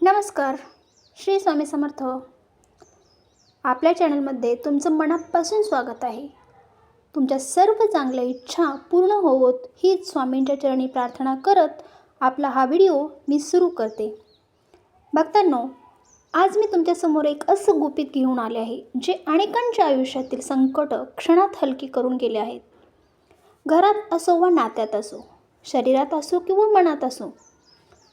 नमस्कार श्री स्वामी समर्थ. आपल्या चॅनलमध्ये तुमचं मनापासून स्वागत आहे. तुमच्या सर्व चांगल्या इच्छा पूर्ण होवोत हीच स्वामींच्या चरणी प्रार्थना करत आपला हा व्हिडिओ मी सुरू करते. भक्तांनो आज मी तुमच्यासमोर एक असं गुपित घेऊन आले आहे जे अनेकांच्या आयुष्यातील संकट क्षणात हलकी करून गेले आहेत. घरात असो वा नात्यात असो शरीरात असो किंवा मनात असो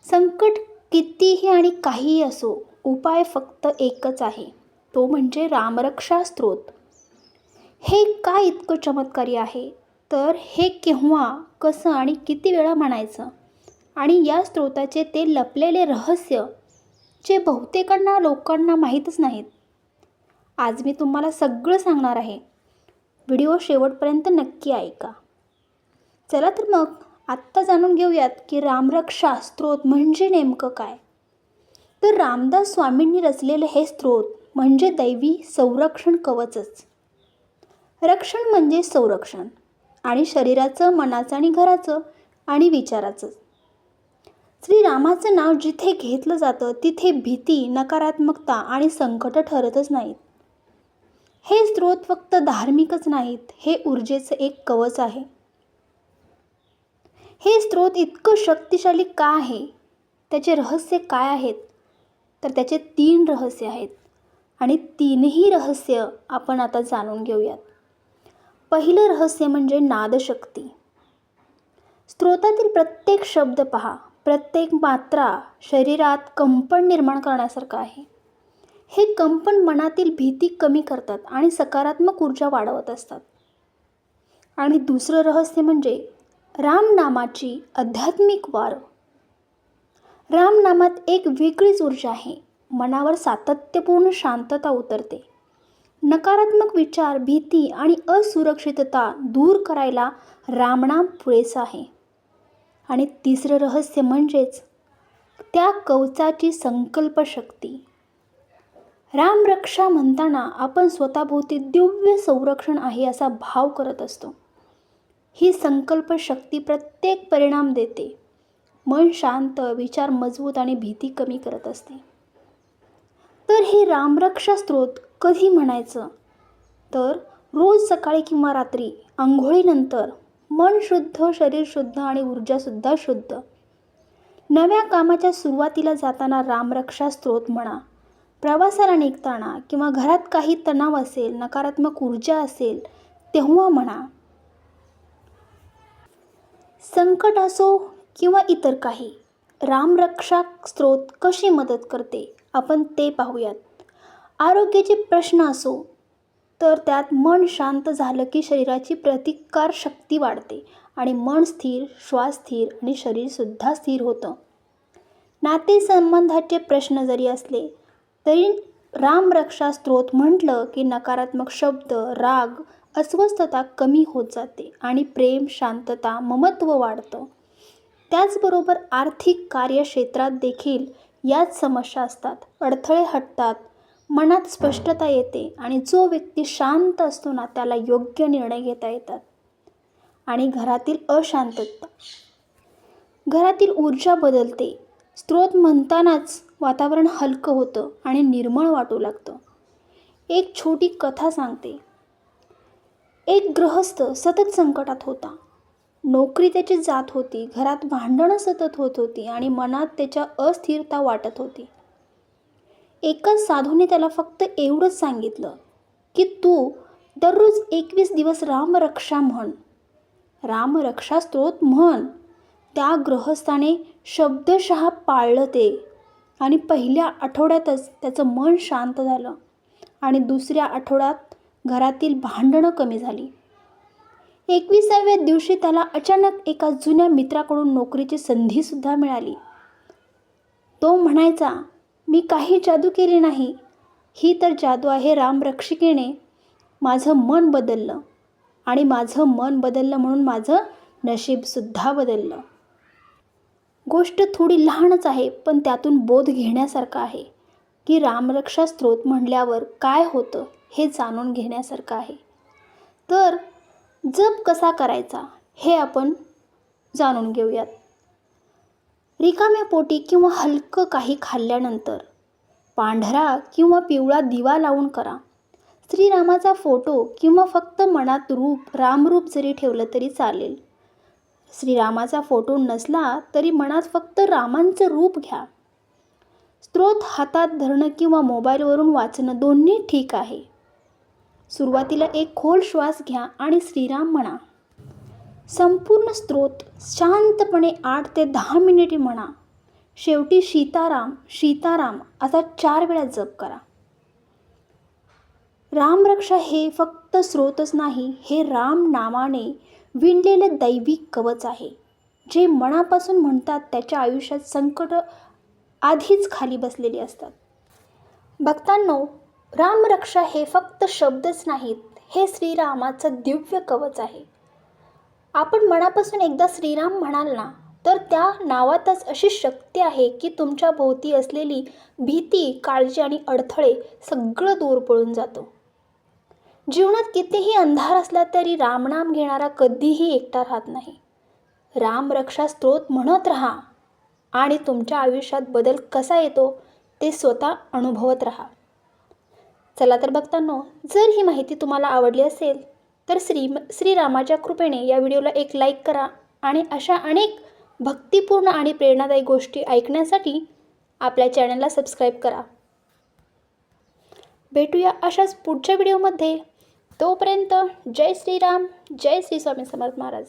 संकट कितीही आणि काहीही असो उपाय फक्त एकच आहे. तो म्हणजे रामरक्षा स्त्रोत. हे का इतकं चमत्कारी आहे? तर हे केव्हा कसं आणि किती वेळा म्हणायचं? आणि या स्त्रोताचे ते लपलेले रहस्य जे बहुतेकांना लोकांना माहीतच नाहीत. आज मी तुम्हाला सगळं सांगणार आहे. व्हिडिओ शेवटपर्यंत नक्की ऐका. चला तर मग. आत्ता जाणून घेऊयात की रामरक्षा स्त्रोत म्हणजे नेमकं काय? तर रामदास स्वामींनी रचलेले हे स्त्रोत म्हणजे दैवी संरक्षण कवचच. रक्षण म्हणजे संरक्षण आणि शरीराचं मनाचं आणि घराचं आणि विचाराचं. श्रीरामाचं नाव जिथे घेतलं जातं तिथे भीती नकारात्मकता आणि संकट ठरतच नाहीत. हे स्त्रोत फक्त धार्मिकच नाहीत हे ऊर्जेचं एक कवच आहे. हे स्त्रोत इतकं शक्तिशाली का आहे? त्याचे रहस्य काय आहेत? तर त्याचे तीन रहस्य आहेत. आणि तीनही रहस्य आपण आता जाणून घेऊयात. पहिलं रहस्य म्हणजे नादशक्ती. स्त्रोतातील प्रत्येक शब्द पहा. प्रत्येक मात्रा शरीरात कंपन निर्माण करण्यासारखं आहे. हे कंपन मनातील भीती कमी करतात आणि सकारात्मक ऊर्जा वाढवत असतात. आणि दुसरं रहस्य म्हणजे रामनामाची आध्यात्मिक वार. रामनामात एक वेगळीच ऊर्जा आहे. मनावर सातत्यपूर्ण शांतता उतरते. नकारात्मक विचार भीती आणि असुरक्षितता दूर करायला रामनाम पुरेसा आहे. आणि तिसरं रहस्य म्हणजेच त्या कवचाची संकल्पशक्ती. रामरक्षा म्हणताना आपण स्वतःभोवती दिव्य संरक्षण आहे असा भाव करत असतो. ही संकल्पशक्ती प्रत्येक परिणाम देते. मन शांत विचार मजबूत आणि भीती कमी करत असते. तर हे रामरक्षा स्त्रोत कधी म्हणायचं? तर रोज सकाळी किंवा रात्री आंघोळीनंतर मन शुद्ध शरीर शुद्ध आणि ऊर्जासुद्धा शुद्ध. नव्या कामाच्या सुरुवातीला जाताना रामरक्षा स्त्रोत म्हणा प्रवासाला निघताना किंवा घरात काही तणाव असेल नकारात्मक ऊर्जा असेल तेव्हा म्हणा संकट असो किंवा इतर काही रामरक्षा स्त्रोत कशी मदत करते आपण ते पाहूयात. आरोग्याचे प्रश्न असो तर त्यात मन शांत झालं की शरीराची प्रतिकार शक्ती वाढते आणि मन स्थिर श्वास स्थिर आणि शरीरसुद्धा स्थिर होतं. नातेसंबंधाचे प्रश्न जरी असले तरी रामरक्षा स्त्रोत म्हटलं की नकारात्मक शब्द राग अस्वस्थता कमी होत जाते आणि प्रेम शांतता ममत्व वाढतं. त्याचबरोबर आर्थिक कार्यक्षेत्रात देखील याच समस्या असतात. अडथळे हटतात मनात स्पष्टता येते आणि जो व्यक्ती शांत असतो ना त्याला योग्य निर्णय घेता येतात. आणि घरातील अशांतता. घरातील ऊर्जा बदलते. स्त्रोत म्हणतानाच वातावरण हलकं होतं आणि निर्मळ वाटू लागतं. एक छोटी कथा सांगते. एक गृहस्थ सतत संकटात होता. नोकरी त्याची जात होती घरात भांडणं सतत होत होती आणि मनात त्याच्या अस्थिरता वाटत होती. एकाच साधूने त्याला फक्त एवढंच सांगितलं की तू दररोज एकवीस दिवस रामरक्षा म्हण. रामरक्षा स्त्रोत म्हण. त्या गृहस्थाने शब्दशः पाळलं ते आणि पहिल्या आठवड्यातच त्याचं मन शांत झालं आणि दुसऱ्या आठवड्यात घरातील भांडणं कमी झाली. एकविसाव्या दिवशी त्याला अचानक एका जुन्या मित्राकडून नोकरीची संधीसुद्धा मिळाली. तो म्हणायचा मी काही जादू केली नाही. ही तर जादू आहे रामरक्षिकेने माझं मन बदललं आणि माझं मन बदललं म्हणून माझं नशीबसुद्धा बदललं. गोष्ट थोडी लहानच आहे पण त्यातून बोध घेण्यासारखं आहे की रामरक्षा स्त्रोत म्हणल्यावर काय होतं? हे जाणून घेण्यासारखं आहे. तर जप कसा करायचा हे आपण जाणून घेऊयात. रिकाम्या पोटी किंवा हलकं काही खाल्ल्यानंतर पांढरा किंवा पिवळा दिवा लावून करा. श्रीरामाचा फोटो किंवा फक्त मनात रूप रामरूप जरी ठेवलं तरी चालेल. श्रीरामाचा फोटो नसला तरी मनात फक्त रामांचं रूप घ्या. स्त्रोत हातात धरणं किंवा मोबाईलवरून वाचणं दोन्ही ठीक आहे. सुरुवातीला एक खोल श्वास घ्या आणि श्रीराम म्हणा. संपूर्ण स्त्रोत शांतपणे आठ ते दहा मिनिटे म्हणा. शेवटी सीताराम सीताराम असा चार वेळा जप करा. रामरक्षा हे फक्त स्रोतच नाही हे राम नामाने विणलेले दैविक कवच आहे. जे मनापासून म्हणतात त्याच्या आयुष्यात संकट आधीच खाली बसलेली असतात. भक्तांनो रामरक्षा हे फक्त शब्दच नाहीत हे श्रीरामाचं दिव्य कवच आहे. आपण मनापासून एकदा श्रीराम म्हणाल ना तर त्या नावातच अशी शक्ती आहे की तुमच्या भोवती असलेली भीती काळजी आणि अडथळे सगळं दूर पळून जातो. जीवनात कितीही अंधार असला तरी रामनाम घेणारा कधीही एकटा राहत नाही. रामरक्षा स्त्रोत म्हणत राहा आणि तुमच्या आयुष्यात बदल कसा येतो ते स्वतः अनुभवत राहा. चला तर बघतानो जर ही माहिती तुम्हाला आवडली असेल तर श्री श्रीरामाच्या कृपेने या व्हिडिओला एक लाईक करा आणि अशा अनेक भक्तिपूर्ण आणि प्रेरणादायी गोष्टी ऐकण्यासाठी आपल्या चॅनलला सबस्क्राईब करा. भेटूया अशाच पुढच्या व्हिडिओमध्ये तोपर्यंत जय श्रीराम जय श्री स्वामी समर्थ महाराज.